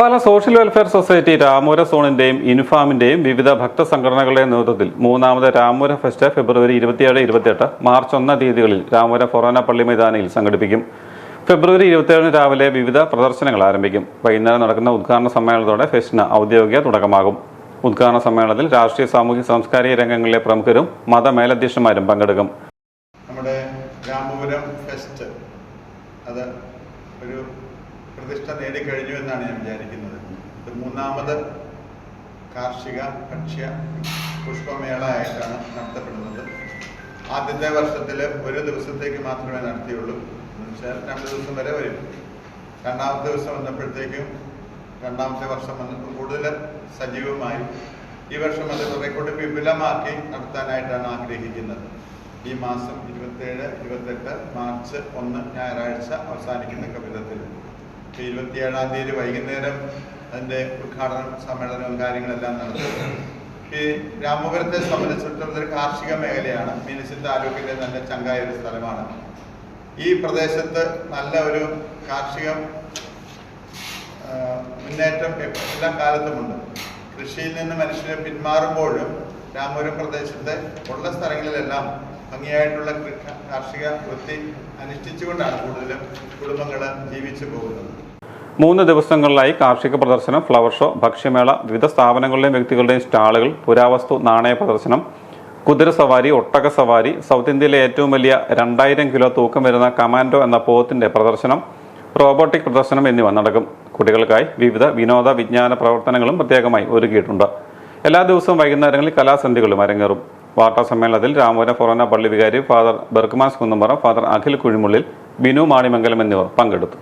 പാല social welfare society രാമൂര സോണിന്റെയും ഇൻഫാമിന്റെയും വിവിധ ഭക്ത സംഘടനകളുടെ നേതൃത്വത്തിൽ മൂന്നാമത് രാമൂര ഫെസ്റ്റ് ഫെബ്രുവരി ഇരുപത്തിയേഴ് ഇരുപത്തിയെട്ട് മാർച്ച് ഒന്നാം തീയതികളിൽ രാമൂര ഫൊറോന പള്ളി മൈതാനിയിൽ സംഘടിപ്പിക്കും. ഫെബ്രുവരി ഇരുപത്തിയേഴിന് രാവിലെ വിവിധ പ്രദർശനങ്ങൾ ആരംഭിക്കും. വൈകുന്നേരം നടക്കുന്ന ഉദ്ഘാടന സമ്മേളനത്തോടെ ഫെസ്റ്റിന് ഔദ്യോഗിക തുടക്കമാകും. ഉദ്ഘാടന സമ്മേളനത്തിൽ രാഷ്ട്രീയ സാമൂഹ്യ സാംസ്കാരിക രംഗങ്ങളിലെ പ്രമുഖരും മതമേലധ്യക്ഷന്മാരും പങ്കെടുക്കും. നമ്മുടെ രാമപുരം ഫെസ്റ്റ് അത് ഒരു പ്രതിഷ്ഠ നേടിക്കഴിഞ്ഞു എന്നാണ് ഞാൻ വിചാരിക്കുന്നത്. ഇത് മൂന്നാമത് കാർഷിക ഭക്ഷ്യ പുഷ്പമേള ആയിട്ടാണ് നടത്തപ്പെടുന്നത്. ആദ്യത്തെ വർഷത്തിൽ ഒരു ദിവസത്തേക്ക് മാത്രമേ നടത്തിയുള്ളൂ. എന്ന് വെച്ചാൽ രണ്ട് ദിവസം വരെ വരും. രണ്ടാമത്തെ ദിവസം വന്നപ്പോഴത്തേക്കും രണ്ടാമത്തെ വർഷം വന്നപ്പോൾ കൂടുതൽ സജീവമായി. ഈ വർഷം അത് കുറെ കൂടി വിപുലമാക്കി നടത്താനായിട്ടാണ് ആഗ്രഹിക്കുന്നത്. ഈ മാസം ഇരുപത്തേഴ് ഇരുപത്തെട്ട് മാർച്ച് ഒന്ന് ഞായറാഴ്ച അവസാനിക്കുന്ന ഇപ്പൊ ഇരുപത്തിയേഴാം തീയതി വൈകുന്നേരം അതിന്റെ ഉദ്ഘാടനം സമ്മേളനവും കാര്യങ്ങളെല്ലാം നടത്തും. ഈ രാമപുരത്തെ സംബന്ധിച്ചിടത്തോളം ഒരു കാർഷിക മേഖലയാണ്. മീനച്ചിൽ താലൂക്കിലെ നല്ല ചങ്കായ ഒരു സ്ഥലമാണ്. ഈ പ്രദേശത്ത് നല്ല ഒരു കാർഷിക മുന്നേറ്റം എല്ലാ കാലത്തുമുണ്ട്. കൃഷിയിൽ നിന്ന് മനുഷ്യരെ പിന്മാറുമ്പോഴും രാമപുരം പ്രദേശത്തെ ഉള്ള സ്ഥലങ്ങളിലെല്ലാം ഭംഗിയായിട്ടുള്ള കാർഷിക വൃത്തി അനുഷ്ഠിച്ചുകൊണ്ടാണ് കൂടുതലും കുടുംബങ്ങൾ ജീവിച്ചു പോകുന്നത്. മൂന്ന് ദിവസങ്ങളിലായി കാർഷിക പ്രദർശനം ഫ്ലവർ ഷോ ഭക്ഷ്യമേള വിവിധ സ്ഥാപനങ്ങളിലെയും വ്യക്തികളുടെയും സ്റ്റാളുകൾ പുരാവസ്തു നാണയ പ്രദർശനം കുതിര സവാരി ഒട്ടക സവാരി സൗത്ത് ഇന്ത്യയിലെ ഏറ്റവും വലിയ രണ്ടായിരം കിലോ തൂക്കം വരുന്ന കമാൻഡോ എന്ന പോത്തിന്റെ പ്രദർശനം റോബോട്ടിക് പ്രദർശനം എന്നിവ നടക്കും. കുട്ടികൾക്കായി വിവിധ വിനോദ വിജ്ഞാന പ്രവർത്തനങ്ങളും പ്രത്യേകമായി ഒരുക്കിയിട്ടുണ്ട്. എല്ലാ ദിവസവും വൈകുന്നേരങ്ങളിൽ കലാസന്ധികളും അരങ്ങേറും. വാർത്താ സമ്മേളനത്തിൽ രാമപുരം ഫൊറോന പള്ളി വികാരി father Berchmans Kunnampara father Akhil Kuzhimullil Binu Manimangalam എന്നിവർ പങ്കെടുത്തു.